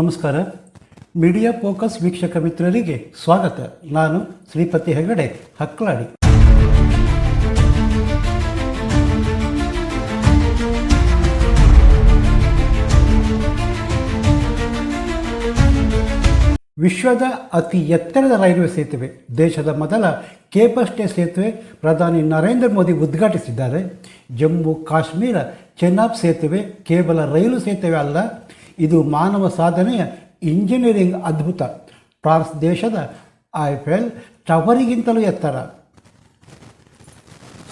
ನಮಸ್ಕಾರ. Media focus ವೀಕ್ಷಕ ಮಿತ್ರರಿಗೆ ಸ್ವಾಗತ. ನಾನು ಶ್ರೀಪತಿ ಹೆಗಡೆ, ಹಕ್ಲಾಡಿ. ವಿಶ್ವದ ಅತಿ ಎತ್ತರದ ರೈಲ್ವೆ ಸೇತುವೆ, ದೇಶದ ಮೊದಲ ಕೇಪಸ್ಟೇ ಸ್ಟೇ ಸೇತುವೆ ಪ್ರಧಾನಿ ನರೇಂದ್ರ ಮೋದಿ ಉದ್ಘಾಟಿಸಿದ್ದಾರೆ. ಜಮ್ಮು ಕಾಶ್ಮೀರ ಚೆನ್ನಾಬ್ ಸೇತುವೆ ಕೇವಲ ರೈಲು ಸೇತುವೆ ಅಲ್ಲ ಇದು ಮಾನವ ಸಾಧನೆಯ ಇಂಜಿನಿಯರಿಂಗ್ ಅದ್ಭುತ. ಫ್ರಾನ್ಸ್ ದೇಶದ ಐಫೆಲ್ ಟವರಿಗಿಂತಲೂ ಎತ್ತರ.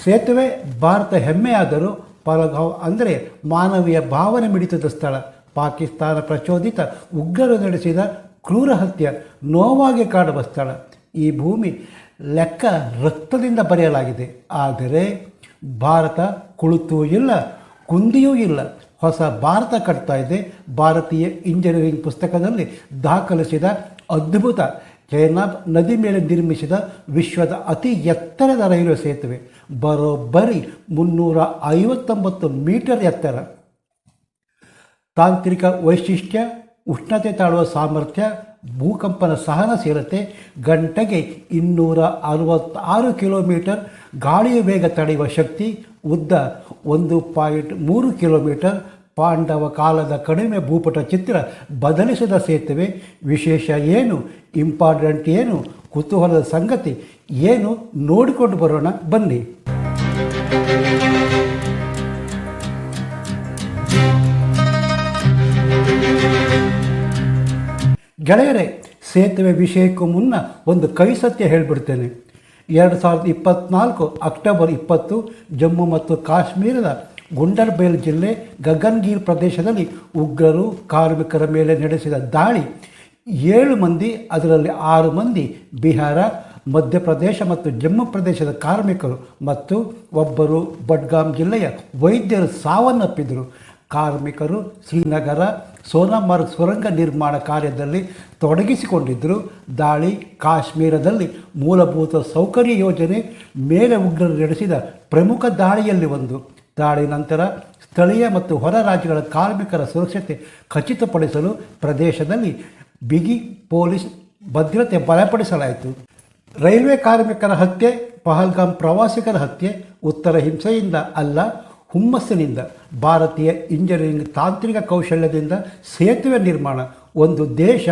ಸೇತುವೆ ಭಾರತ ಹೆಮ್ಮೆಯಾದರೂ ಪಲಗಾವ್ ಅಂದರೆ ಮಾನವೀಯ ಭಾವನೆ ಮಿಡಿತದ ಸ್ಥಳ. ಪಾಕಿಸ್ತಾನ ಪ್ರಚೋದಿತ ಉಗ್ರರು ನಡೆಸಿದ ಕ್ರೂರ ಹತ್ಯೆ ನೋವಾಗಿ ಕಾಡುವ ಸ್ಥಳ. ಈ ಭೂಮಿ ಲೆಕ್ಕ ರಕ್ತದಿಂದ ಬರೆಯಲಾಗಿದೆ. ಆದರೆ ಭಾರತ ಕುಳಿತೂ ಇಲ್ಲ, ಕುಂದಿಯೂ ಇಲ್ಲ. ಹೊಸ ಭಾರತ ಕಟ್ತಾ ಇದೆ. ಭಾರತೀಯ ಇಂಜಿನಿಯರಿಂಗ್ ಪುಸ್ತಕದಲ್ಲಿ ದಾಖಲಿಸಿದ ಅದ್ಭುತ ಜಯನಾಬ್ ನದಿ ಮೇಲೆ ನಿರ್ಮಿಸಿದ ವಿಶ್ವದ ಅತಿ ಎತ್ತರದ ರೈಲು ಸೇತುವೆ. ಬರೋಬ್ಬರಿ ಮುನ್ನೂರ ಐವತ್ತೊಂಬತ್ತು ಮೀಟರ್ ಎತ್ತರ. ತಾಂತ್ರಿಕ ವೈಶಿಷ್ಟ್ಯ, ಉಷ್ಣತೆ ತಾಳುವ ಸಾಮರ್ಥ್ಯ ಭೂಕಂಪನ ಸಹನ ಸೇರುತ್ತೆ. ಗಂಟೆಗೆ ಇನ್ನೂರ ಅರವತ್ತಾರು ಕಿಲೋಮೀಟರ್ ಗಾಳಿಯ ವೇಗ ತಡೆಯುವ ಶಕ್ತಿ, ಉದ್ದ ಒಂದು ಪಾಯಿಂಟ್ ಮೂರು ಕಿಲೋಮೀಟರ್. ಪಾಂಡವ ಕಾಲದ ಕಡಿಮೆ ಭೂಪಟ ಚಿತ್ರ ಬದಲಿಸಿದ ಸೇತುವೆ. ವಿಶೇಷ ಏನು, ಇಂಪಾರ್ಟೆಂಟ್ ಏನು, ಕುತೂಹಲದ ಸಂಗತಿ ಏನು ನೋಡಿಕೊಂಡು ಬರೋಣ ಬನ್ನಿ. ಗೆಳೆಯರೇ, ಸೇತುವೆ ವಿಷಯಕ್ಕೂ ಮುನ್ನ ಒಂದು ಕೈ ಸತ್ಯ ಹೇಳಿಬಿಡ್ತೇನೆ. ಎರಡು ಸಾವಿರದ ಇಪ್ಪತ್ತ್ನಾಲ್ಕು ಅಕ್ಟೋಬರ್ ಇಪ್ಪತ್ತು ಜಮ್ಮು ಮತ್ತು ಕಾಶ್ಮೀರದ ಗುಂಡರ್ಬೇಲ್ ಜಿಲ್ಲೆ ಗಗನ್ಗೀರ್ ಪ್ರದೇಶದಲ್ಲಿ ಉಗ್ರರು ಕಾರ್ಮಿಕರ ಮೇಲೆ ನಡೆಸಿದ ದಾಳಿ. ಏಳು ಮಂದಿ, ಅದರಲ್ಲಿ ಆರು ಮಂದಿ ಬಿಹಾರ, ಮಧ್ಯಪ್ರದೇಶ ಮತ್ತು ಜಮ್ಮು ಪ್ರದೇಶದ ಕಾರ್ಮಿಕರು ಮತ್ತು ಒಬ್ಬರು ಬಡ್ಗಾಮ್ ಜಿಲ್ಲೆಯ ವೈದ್ಯರು ಸಾವನ್ನಪ್ಪಿದರು. ಕಾರ್ಮಿಕರು ಶ್ರೀನಗರ ಸೋನಾಮಾರ್ಗ್ ಸುರಂಗ ನಿರ್ಮಾಣ ಕಾರ್ಯದಲ್ಲಿ ತೊಡಗಿಸಿಕೊಂಡಿದ್ದರು. ದಾಳಿ ಕಾಶ್ಮೀರದಲ್ಲಿ ಮೂಲಭೂತ ಸೌಕರ್ಯ ಯೋಜನೆ ಮೇಲೆ ಉಗ್ರರು ನಡೆಸಿದ ಪ್ರಮುಖ ದಾಳಿಯಲ್ಲಿ ಒಂದು. ದಾಳಿ ನಂತರ ಸ್ಥಳೀಯ ಮತ್ತು ಹೊರ ರಾಜ್ಯಗಳ ಕಾರ್ಮಿಕರ ಸುರಕ್ಷತೆ ಖಚಿತಪಡಿಸಲು ಪ್ರದೇಶದಲ್ಲಿ ಬಿಗಿ ಪೊಲೀಸ್ ಭದ್ರತೆ ಬಲಪಡಿಸಲಾಯಿತು. ರೈಲ್ವೆ ಕಾರ್ಮಿಕರ ಹತ್ಯೆ, ಪಹಲ್ಗಾಮ್ ಪ್ರವಾಸಿಗರ ಹತ್ಯೆ, ಉತ್ತರ ಹಿಂಸೆಯಿಂದ ಅಲ್ಲ ಹುಮ್ಮಸ್ಸಿನಿಂದ ಭಾರತೀಯ ಇಂಜಿನಿಯರಿಂಗ್ ತಾಂತ್ರಿಕ ಕೌಶಲ್ಯದಿಂದ ಸೇತುವೆ ನಿರ್ಮಾಣ. ಒಂದು ದೇಶ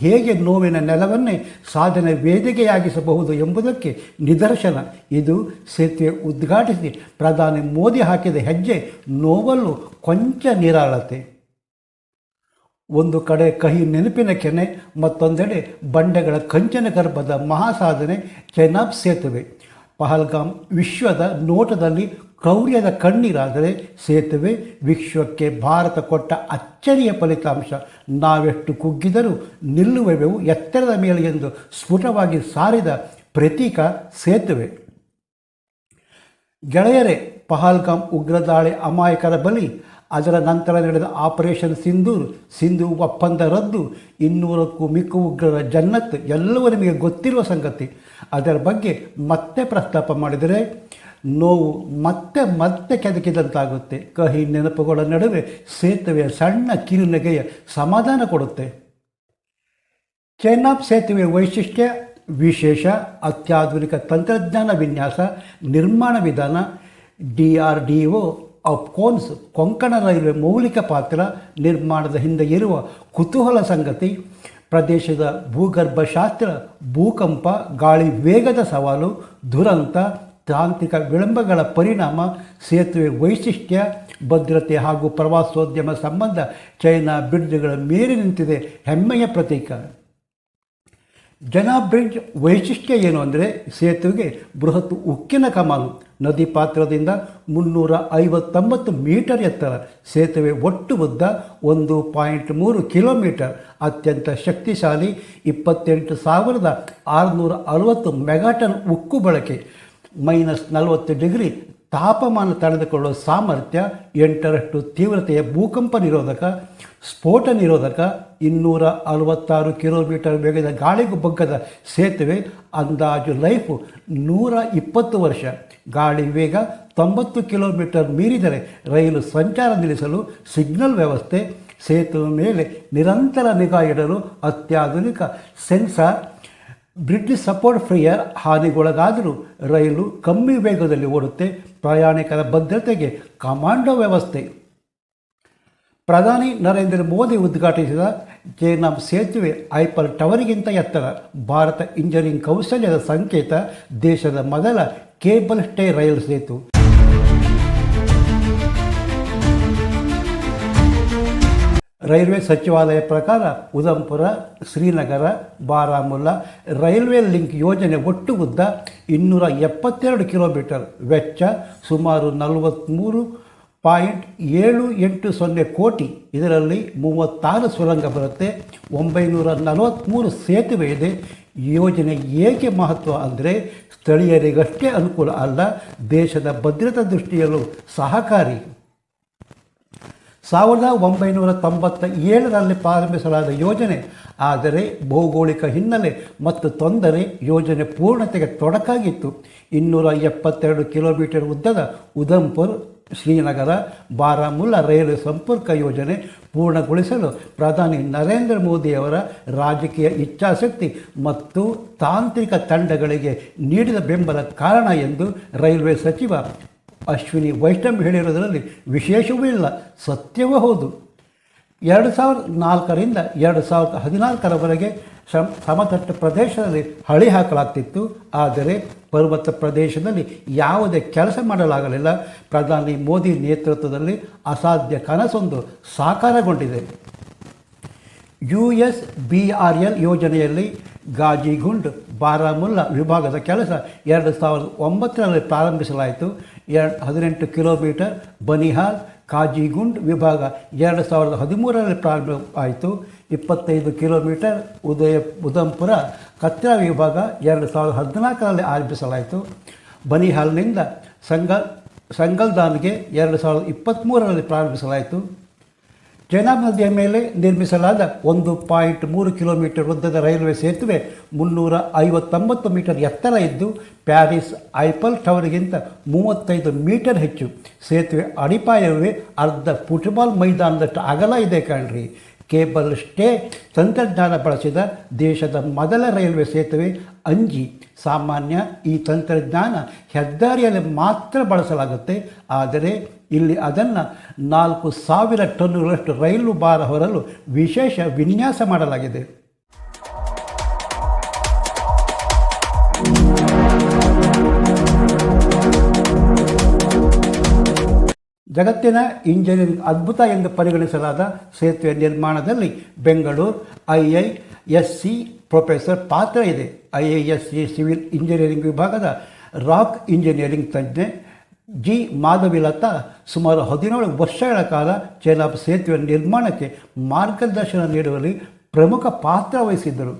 ಹೇಗೆ ನೋವಿನ ನೆಲವನ್ನೇ ಸಾಧನೆ ವೇದಿಕೆಯಾಗಿಸಬಹುದು ಎಂಬುದಕ್ಕೆ ನಿದರ್ಶನ. ಇದು ಸೇತುವೆ ಉದ್ಘಾಟಿಸಿ ಪ್ರಧಾನಿ ಮೋದಿ ಹಾಕಿದ ಹೆಜ್ಜೆ ನೋವಲ್ಲೂ ಕೊಂಚ ನಿರಾಳತೆ. ಒಂದು ಕಡೆ ಕಹಿ ನೆನಪಿನ ಕೆನೆ, ಮತ್ತೊಂದೆಡೆ ಬಂಡೆಗಳ ಕಂಚನ ಗರ್ಭದ ಮಹಾಸಾಧನೆ ಚೆನಾಬ್ ಸೇತುವೆ. ಪಹಲ್ಗಾಮ್ ವಿಶ್ವದ ನೋಟದಲ್ಲಿ ಕ್ರೌರ್ಯದ ಕಣ್ಣೀರಾದರೆ ಸೇತುವೆ ವಿಶ್ವಕ್ಕೆ ಭಾರತ ಕೊಟ್ಟ ಅಚ್ಚರಿಯ ಫಲಿತಾಂಶ. ನಾವೆಷ್ಟು ಕುಗ್ಗಿದರೂ ನಿಲ್ಲುವೆವು ಎತ್ತರದ ಮೇಲೆ ಎಂದು ಸ್ಫುಟವಾಗಿ ಸಾರಿದ ಪ್ರತೀಕ ಸೇತುವೆ. ಗೆಳೆಯರೇ, ಪಹಲ್ಗಾಮ್ ಉಗ್ರದಾಳಿ ಅಮಾಯಕರ ಬಲಿ. ಅದರ ನಂತರ ನಡೆದ ಆಪರೇಷನ್ ಸಿಂಧೂರ್, ಸಿಂಧು ಒಪ್ಪಂದ ರದ್ದು. ಇನ್ನೂರಕ್ಕೂ ಮಿಕ್ಕ ಉಗ್ರರ ಜನ್ನತ್ ಎಲ್ಲವೂ ನಿಮಗೆ ಗೊತ್ತಿರುವ ಸಂಗತಿ. ಅದರ ಬಗ್ಗೆ ಮತ್ತೆ ಪ್ರಸ್ತಾಪ ಮಾಡಿದರೆ ನೋವು ಮತ್ತೆ ಮತ್ತೆ ಕೆದಕಿದಂತಾಗುತ್ತೆ. ಕಹಿ ನೆನಪುಗಳ ನಡುವೆ ಸೇತುವೆಯ ಸಣ್ಣ ಕಿರುನಗೆಯ ಸಮಾಧಾನ ಕೊಡುತ್ತೆ. ಚೈನಾಪ್ ಸೇತುವೆಯ ವೈಶಿಷ್ಟ್ಯ, ವಿಶೇಷ, ಅತ್ಯಾಧುನಿಕ ತಂತ್ರಜ್ಞಾನ ವಿನ್ಯಾಸ, ನಿರ್ಮಾಣ ವಿಧಾನ, D R D O Afcons Konkan railway ಮೌಲಿಕ ಪಾತ್ರ, ನಿರ್ಮಾಣದ ಹಿಂದೆ ಇರುವ ಕುತೂಹಲ ಸಂಗತಿ, ಪ್ರದೇಶದ ಭೂಗರ್ಭಶಾಸ್ತ್ರ, ಭೂಕಂಪ, ಗಾಳಿ ವೇಗದ ಸವಾಲು, ದುರಂತ ತಾಂತ್ರಿಕ ವಿಳಂಬಗಳ ಪರಿಣಾಮ, ಸೇತುವೆ ವೈಶಿಷ್ಟ್ಯ, ಭದ್ರತೆ ಹಾಗೂ ಪ್ರವಾಸೋದ್ಯಮ ಸಂಬಂಧ ಚೈನಾ ಬ್ರಿಡ್ಜ್ಗಳ ಮೇಲೆ ನಿಂತಿದೆ ಹೆಮ್ಮೆಯ ಪ್ರತೀಕ. ಜನ ಬ್ರಿಡ್ಜ್ ವೈಶಿಷ್ಟ್ಯ ಏನು ಅಂದರೆ ಸೇತುವೆಗೆ ಬೃಹತ್ ಉಕ್ಕಿನ ಕಮಾನು ನದಿ ಪಾತ್ರದಿಂದ ಮುನ್ನೂರ ಐವತ್ತೊಂಬತ್ತು ಮೀಟರ್ ಎತ್ತರ, ಸೇತುವೆ ಒಟ್ಟು ಉದ್ದ ಒಂದು ಪಾಯಿಂಟ್ ಮೂರು ಕಿಲೋಮೀಟರ್, ಅತ್ಯಂತ ಶಕ್ತಿಶಾಲಿ ಇಪ್ಪತ್ತೆಂಟು ಸಾವಿರದ ಆರುನೂರ ಅರವತ್ತು ಮೆಗಾಟನ್ ಉಕ್ಕು ಬಳಕೆ ಮೈನಸ್ ನಲವತ್ತು ಡಿಗ್ರಿ ತಾಪಮಾನ ತಡೆದುಕೊಳ್ಳುವ ಸಾಮರ್ಥ್ಯ ಎಂಟರಷ್ಟು ತೀವ್ರತೆಯ ಭೂಕಂಪ ನಿರೋಧಕ, ಸ್ಫೋಟ ನಿರೋಧಕ, ಇನ್ನೂರ ಅರವತ್ತಾರು ಕಿಲೋಮೀಟರ್ ವೇಗದ ಗಾಳಿಗೂ ಬಗ್ಗದ ಸೇತುವೆ, ಅಂದಾಜು ಲೈಫು ನೂರ ಇಪ್ಪತ್ತು ವರ್ಷ. ಗಾಳಿ ವೇಗ ತೊಂಬತ್ತು ಕಿಲೋಮೀಟರ್ ಮೀರಿದರೆ ರೈಲು ಸಂಚಾರ ನಿಲ್ಲಿಸಲು ಸಿಗ್ನಲ್ ವ್ಯವಸ್ಥೆ, ಸೇತುವೆ ಮೇಲೆ ನಿರಂತರ ನಿಗಾ ಇಡಲು ಅತ್ಯಾಧುನಿಕ ಸೆನ್ಸಾರ್ ಬ್ರಿಡ್ಜ್ ಸಪೋರ್ಟ್ ಫ್ರೀಯರ್ ಹಾನಿಗೊಳಗಾದರೂ ರೈಲು ಕಮ್ಮಿ ವೇಗದಲ್ಲಿ ಓಡುತ್ತೆ. ಪ್ರಯಾಣಿಕರ ಭದ್ರತೆಗೆ ಕಮಾಂಡೋ ವ್ಯವಸ್ಥೆ. ಪ್ರಧಾನಿ ನರೇಂದ್ರ ಮೋದಿ ಉದ್ಘಾಟಿಸಿದ ಜೇನಾಮ್ ಸೇತುವೆ ಐಪಲ್ ಟವರ್ಗಿಂತ ಎತ್ತರ. ಭಾರತ ಇಂಜಿನಿಯರಿಂಗ್ ಕೌಶಲ್ಯದ ಸಂಕೇತ ದೇಶದ ಮೊದಲ ಕೇಬಲ್ ಸ್ಟೇ ರೈಲು ಸೇತು. ರೈಲ್ವೆ ಸಚಿವಾಲಯ ಪ್ರಕಾರ ಉದಂಪುರ ಶ್ರೀನಗರ, ಬಾರಾಮುಲ್ಲಾ ರೈಲ್ವೆ ಲಿಂಕ್ ಯೋಜನೆ ಒಟ್ಟು ಉದ್ದ ಇನ್ನೂರ ಎಪ್ಪತ್ತೆರಡು ಕಿಲೋಮೀಟರ್ ವೆಚ್ಚ ಸುಮಾರು ನಲವತ್ತ್ಮೂರು ಪಾಯಿಂಟ್ ಏಳು ಎಂಟು ಸೊನ್ನೆ ಕೋಟಿ. ಇದರಲ್ಲಿ ಮೂವತ್ತಾರು ಸುರಂಗ ಬರುತ್ತೆ, ಒಂಬೈನೂರ ನಲವತ್ತ್ಮೂರು ಸೇತುವೆ ಇದೆ. ಯೋಜನೆ ಏಕೆ ಮಹತ್ವ ಅಂದರೆ ಸ್ಥಳೀಯರಿಗಷ್ಟೇ ಅನುಕೂಲ ಅಲ್ಲ, ದೇಶದ ಭದ್ರತಾ ದೃಷ್ಟಿಯಲ್ಲೂ ಸಹಕಾರಿ. ಸಾವಿರದ ಒಂಬೈನೂರ ತೊಂಬತ್ತ ಏಳರಲ್ಲಿ ಪ್ರಾರಂಭಿಸಲಾದ ಯೋಜನೆ, ಆದರೆ ಭೌಗೋಳಿಕ ಹಿನ್ನೆಲೆ ಮತ್ತು ತೊಂದರೆ ಯೋಜನೆ ಪೂರ್ಣತೆಗೆ ತೊಡಕಾಗಿತ್ತು. ಇನ್ನೂರ ಎಪ್ಪತ್ತೆರಡು ಕಿಲೋಮೀಟರ್ ಉದ್ದದ ಉಧಂಪುರ್, ಶ್ರೀನಗರ, ಬಾರಾಮುಲ್ಲಾ ರೈಲು ಸಂಪರ್ಕ ಯೋಜನೆ ಪೂರ್ಣಗೊಳಿಸಲು ಪ್ರಧಾನಿ ನರೇಂದ್ರ ಮೋದಿಯವರ ರಾಜಕೀಯ ಇಚ್ಛಾಶಕ್ತಿ ಮತ್ತು ತಾಂತ್ರಿಕ ತಂಡಗಳಿಗೆ ನೀಡಿದ ಬೆಂಬಲ ಕಾರಣ ಎಂದು ರೈಲ್ವೆ ಸಚಿವ ಅಶ್ವಿನಿ ವೈಷ್ಣವ್ ಹೇಳಿರೋದರಲ್ಲಿ ವಿಶೇಷವೂ ಇಲ್ಲ, ಸತ್ಯವೂ ಹೌದು. ಎರಡು ಸಾವಿರದ ನಾಲ್ಕರಿಂದ ಎರಡು ಸಾವಿರದ ಹದಿನಾಲ್ಕರವರೆಗೆ ಸಮ ಸಮತಟ್ಟ ಪ್ರದೇಶದಲ್ಲಿ ಹಳಿ ಹಾಕಲಾಗ್ತಿತ್ತು. ಆದರೆ ಪರ್ವತ ಪ್ರದೇಶದಲ್ಲಿ ಯಾವುದೇ ಕೆಲಸ ಮಾಡಲಾಗಲಿಲ್ಲ. ಪ್ರಧಾನಿ ಮೋದಿ ನೇತೃತ್ವದಲ್ಲಿ ಅಸಾಧ್ಯ ಕನಸೊಂದು ಸಾಕಾರಗೊಂಡಿದೆ. U S B R L ಯೋಜನೆಯಲ್ಲಿ ಗಾಜಿಗುಂಡ್, ಬಾರಾಮುಲ್ಲಾ ವಿಭಾಗದ ಕೆಲಸ ಎರಡು ಸಾವಿರದ ಒಂಬತ್ತರಲ್ಲಿ ಪ್ರಾರಂಭಿಸಲಾಯಿತು. ಎರಡು ಹದಿನೆಂಟು ಕಿಲೋಮೀಟರ್ ಬನಿಹಾಲ್ ಕಾಜಿಗುಂಡ್ ವಿಭಾಗ. ಎರಡು ಸಾವಿರದ ಹದಿಮೂರರಲ್ಲಿ ಪ್ರಾರಂಭ ಆಯಿತು. ಇಪ್ಪತ್ತೈದು ಕಿಲೋಮೀಟರ್ ಉದಯ ಉದಂಪುರ ಕತ್ರಾ ವಿಭಾಗ ಎರಡು ಸಾವಿರದ ಹದಿನಾಲ್ಕರಲ್ಲಿ ಆರಂಭಿಸಲಾಯಿತು. ಬನಿಹಾಲ್ನಿಂದ ಸಂಗಲ್ ಸಂಗಲ್ದಾನ್ಗೆ ಎರಡು ಸಾವಿರದ ಇಪ್ಪತ್ತ್ಮೂರರಲ್ಲಿ ಪ್ರಾರಂಭಿಸಲಾಯಿತು. ಚೆನಾಬ್ ನದಿಯ ಮೇಲೆ ನಿರ್ಮಿಸಲಾದ ಒಂದು ಪಾಯಿಂಟ್ ಮೂರು ಕಿಲೋಮೀಟರ್ ಉದ್ದದ ರೈಲ್ವೆ ಸೇತುವೆ ಮುನ್ನೂರ ಐವತ್ತೊಂಬತ್ತು ಮೀಟರ್ ಎತ್ತರ ಇದ್ದು ಪ್ಯಾರಿಸ್ ಐಪಲ್ ಟವರ್ಗಿಂತ ಮೂವತ್ತೈದು ಮೀಟರ್ ಹೆಚ್ಚು. ಸೇತುವೆ ಅಡಿಪಾಯವೇ ಅರ್ಧ ಫುಟ್ಬಾಲ್ ಮೈದಾನದಷ್ಟು ಅಗಲ ಇದೆ ಕಾಣ್ರಿ. ಕೇಬಲ್ ಸ್ಟೇ ತಂತ್ರಜ್ಞಾನ ಬಳಸಿದ ದೇಶದ ಮೊದಲ ರೈಲ್ವೆ ಸೇತುವೆ ಅಂಜಿ. ಸಾಮಾನ್ಯ ಈ ತಂತ್ರಜ್ಞಾನ ಹೆದ್ದಾರಿಯಲ್ಲಿ ಮಾತ್ರ ಬಳಸಲಾಗುತ್ತೆ. ಆದರೆ ಇಲ್ಲಿ ಅದನ್ನು ನಾಲ್ಕು ಸಾವಿರ ಟನ್ನುಗಳಷ್ಟು ರೈಲು ಭಾರ ಹೊರಲು ವಿಶೇಷ ವಿನ್ಯಾಸ ಮಾಡಲಾಗಿದೆ. ಜಗತ್ತಿನ ಇಂಜಿನಿಯರಿಂಗ್ ಅದ್ಭುತ ಎಂದು ಪರಿಗಣಿಸಲಾದ ಸೇತುವೆ ನಿರ್ಮಾಣದಲ್ಲಿ Bengaluru I I S C professor ಪಾತ್ರ ಇದೆ. I I S C civil engineering ವಿಭಾಗದ ರಾಕ್ ಇಂಜಿನಿಯರಿಂಗ್ ತಜ್ಞೆ ಜಿ. ಮಾಧವಿಲತಾ ಸುಮಾರು ಹದಿನೇಳು ವರ್ಷಗಳ ಕಾಲ ಚೆನಾಬ್ ಸೇತುವೆ ನಿರ್ಮಾಣಕ್ಕೆ ಮಾರ್ಗದರ್ಶನ ನೀಡುವಲ್ಲಿ ಪ್ರಮುಖ ಪಾತ್ರ ವಹಿಸಿದ್ದರು.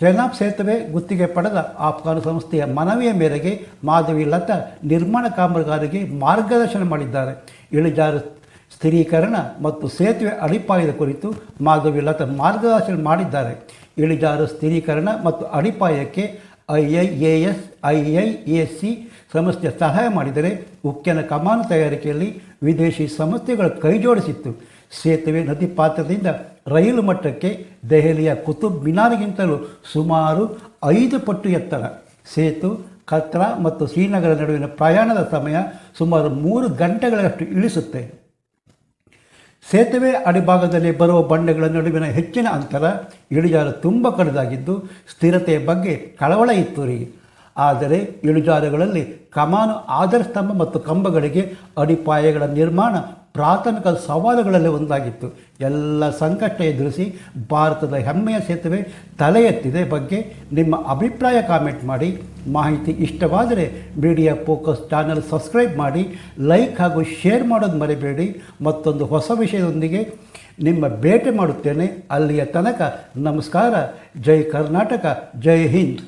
ಚೆನಾಬ್ ಸೇತುವೆ ಗುತ್ತಿಗೆ ಪಡೆದ ಆಫ್ಘಾನ್ ಸಂಸ್ಥೆಯ ಮನವಿಯ ಮೇರೆಗೆ ಮಾಧವಿ ಲತಾ ನಿರ್ಮಾಣ ಕಾಮಗಾರಿಗೆ ಮಾರ್ಗದರ್ಶನ ಮಾಡಿದ್ದಾರೆ. ಇಳಿಜಾರು ಸ್ಥಿರೀಕರಣ ಮತ್ತು ಸೇತುವೆ ಅಡಿಪಾಯದ ಕುರಿತು ಮಾಧವಿ ಲತಾ ಮಾರ್ಗದರ್ಶನ ಮಾಡಿದ್ದಾರೆ. ಇಳಿಜಾರು ಸ್ಥಿರೀಕರಣ ಮತ್ತು ಅಡಿಪಾಯಕ್ಕೆ I I A S, I I A C ಸಂಸ್ಥೆ ಸಹಾಯ ಮಾಡಿದರೆ ಉಕ್ಕಿನ ಕಮಾನು ತಯಾರಿಕೆಯಲ್ಲಿ ವಿದೇಶಿ ಸಂಸ್ಥೆಗಳು ಕೈಜೋಡಿಸಿತ್ತು. ಸೇತುವೆ ನದಿ ಪಾತ್ರದಿಂದ ರೈಲು ಮಟ್ಟಕ್ಕೆ ದೆಹಲಿಯ ಕುತುಬ್ ಮಿನಾರ್ಗಿಂತಲೂ ಸುಮಾರು ಐದು ಪಟ್ಟು ಎತ್ತರ. ಸೇತು, ಕತ್ರ ಮತ್ತು ಶ್ರೀನಗರ ನಡುವಿನ ಪ್ರಯಾಣದ ಸಮಯ ಸುಮಾರು ಮೂರು ಗಂಟೆಗಳಷ್ಟು ಇಳಿಸುತ್ತೆ. ಸೇತುವೆ ಅಡಿಭಾಗದಲ್ಲಿ ಬರುವ ಬಂಡೆಗಳ ನಡುವಿನ ಹೆಚ್ಚಿನ ಅಂತರ ಇಳಿಜಾರು ತುಂಬ ಕಡಿದಾಗಿದ್ದು ಸ್ಥಿರತೆಯ ಬಗ್ಗೆ ಕಳವಳ ಇತ್ತು ರೀ. ಆದರೆ ಇಳಿಜಾರುಗಳಲ್ಲಿ ಕಮಾನು ಆಧಾರ ಸ್ತಂಭ ಮತ್ತು ಕಂಬಗಳಿಗೆ ಅಡಿಪಾಯಗಳ ನಿರ್ಮಾಣ ಪ್ರಾಥಮಿಕ ಸವಾಲುಗಳಲ್ಲಿ ಒಂದಾಗಿತ್ತು. ಎಲ್ಲ ಸಂಕಷ್ಟ ಎದುರಿಸಿ ಭಾರತದ ಹೆಮ್ಮೆಯ ಸೇತುವೆ ತಲೆ ಎತ್ತಿದೆ ಬಗ್ಗೆ ನಿಮ್ಮ ಅಭಿಪ್ರಾಯ ಕಾಮೆಂಟ್ ಮಾಡಿ. ಮಾಹಿತಿ ಇಷ್ಟವಾದರೆ ಮೀಡಿಯಾ ಫೋಕಸ್ ಚಾನಲ್ ಸಬ್ಸ್ಕ್ರೈಬ್ ಮಾಡಿ, ಲೈಕ್ ಹಾಗೂ ಶೇರ್ ಮಾಡೋದು ಮರಿಬೇಡಿ. ಮತ್ತೊಂದು ಹೊಸ ವಿಷಯದೊಂದಿಗೆ ನಿಮ್ಮ ಭೇಟಿ ಮಾಡುತ್ತೇನೆ. ಅಲ್ಲಿಯ ತನಕ ನಮಸ್ಕಾರ. ಜೈ ಕರ್ನಾಟಕ, ಜೈ ಹಿಂದ್.